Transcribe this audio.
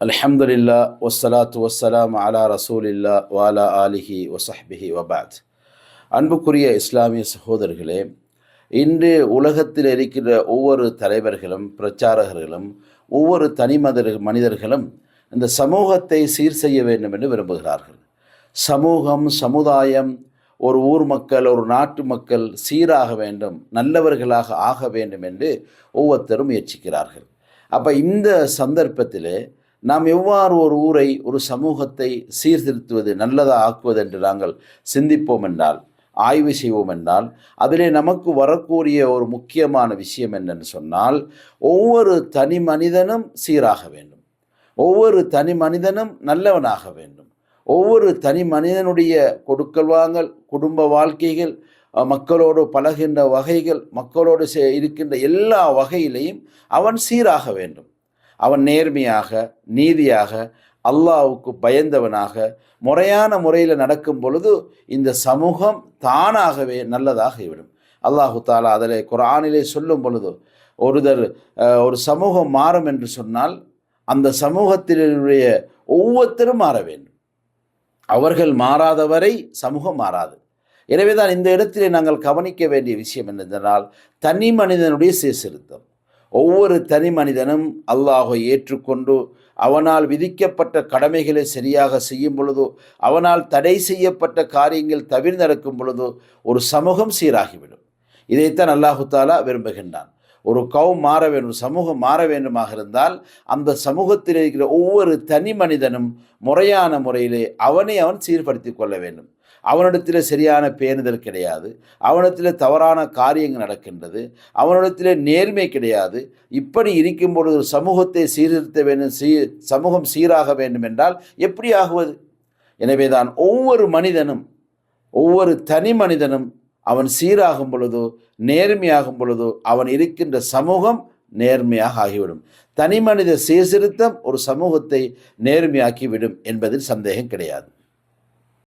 அல்ஹம்துலில்லா ஒஸ்ஸலாத்து வசலாம் அலா ரசூலில்லா வாலா ஆலிஹி வசஹ்பிஹி வபாத் அன்புக்குரிய இஸ்லாமிய சகோதரர்களே இன்று உலகத்தில் இருக்கிற ஒவ்வொரு தலைவர்களும் பிரச்சாரகர்களும் ஒவ்வொரு தனி மனிதர்களும் இந்த சமூகத்தை சீர் செய்ய வேண்டும் என்று விரும்புகிறார்கள். சமூகம் சமுதாயம் ஒரு ஊர் மக்கள் ஒரு நாட்டு மக்கள் சீராக வேண்டும் நல்லவர்களாக ஆக வேண்டும் என்று ஒவ்வொருத்தரும் முயற்சிக்கிறார்கள். அப்போ இந்த சந்தர்ப்பத்திலே நாம் எவ்வாறு ஒரு ஊரை ஒரு சமூகத்தை சீர்திருத்துவது நல்லதாக ஆக்குவது என்று நாங்கள் சிந்திப்போம் என்றால் ஆய்வு செய்வோம் என்றால் அதிலே நமக்கு வரக்கூடிய ஒரு முக்கியமான விஷயம் என்னன்னு சொன்னால் ஒவ்வொரு தனி மனிதனும் சீராக வேண்டும். ஒவ்வொரு தனி மனிதனும் நல்லவனாக வேண்டும். ஒவ்வொரு தனி மனிதனுடைய கொடுக்கல் வாங்கல் குடும்ப வாழ்க்கைகள் மக்களோடு பழகின்ற வகைகள் மக்களோடு சே- இருக்கின்ற எல்லா வகையிலையும் அவன் சீராக வேண்டும். அவன் நேர்மையாக நீதியாக அல்லாவுக்கு பயந்தவனாக முறையான முறையில் நடக்கும் பொழுது இந்த சமூகம் தானாகவே நல்லதாகிவிடும் அல்லாஹு தாலா அதில் குரானிலே சொல்லும் பொழுது ஒருதர் ஒரு சமூகம் மாறும் என்று சொன்னால் அந்த சமூகத்தினுடைய ஒவ்வொருத்தரும் மாற வேண்டும். அவர்கள் மாறாதவரை சமூகம் மாறாது. எனவே தான் இந்த இடத்திலே நாங்கள் கவனிக்க வேண்டிய விஷயம் என்னென்றால் தனி மனிதனுடைய சீர்திருத்தம். ஒவ்வொரு தனி மனிதனும் அல்லாஹை ஏற்றுக்கொண்டு அவனால் விதிக்கப்பட்ட கடமைகளை சரியாக செய்யும் பொழுது அவனால் தடை செய்யப்பட்ட காரியங்கள் தவிர நடக்கும் பொழுது ஒரு சமூகம் சீராகிவிடும். இதைத்தான் அல்லாஹு தாலா விரும்புகின்றான். ஒரு கவும் மாற வேண்டும் சமூகம் மாற வேண்டுமாக இருந்தால் அந்த சமூகத்தில் இருக்கிற ஒவ்வொரு தனி மனிதனும் முறையான முறையிலே அவனை அவன் சீர்படுத்தி கொள்ள வேண்டும். அவனிடத்தில் சரியான பேணுதல் கிடையாது. அவனிடத்தில் தவறான காரியங்கள் நடக்கின்றது. அவனிடத்தில் நேர்மை கிடையாது. இப்படி இருக்கும் பொழுது ஒரு சமூகத்தை சீர்திருத்த வேண்டும் சீ சமூகம் சீராக வேண்டும் என்றால் எப்படி ஆகுவது எனவே தான் ஒவ்வொரு மனிதனும் ஒவ்வொரு தனி மனிதனும் அவன் சீராகும் பொழுதோ நேர்மையாகும் பொழுதோ அவன் இருக்கின்ற சமூகம் நேர்மையாக ஆகிவிடும். தனி மனித சீர்திருத்தம் ஒரு சமூகத்தை நேர்மையாக்கிவிடும் என்பதில் சந்தேகம் கிடையாது.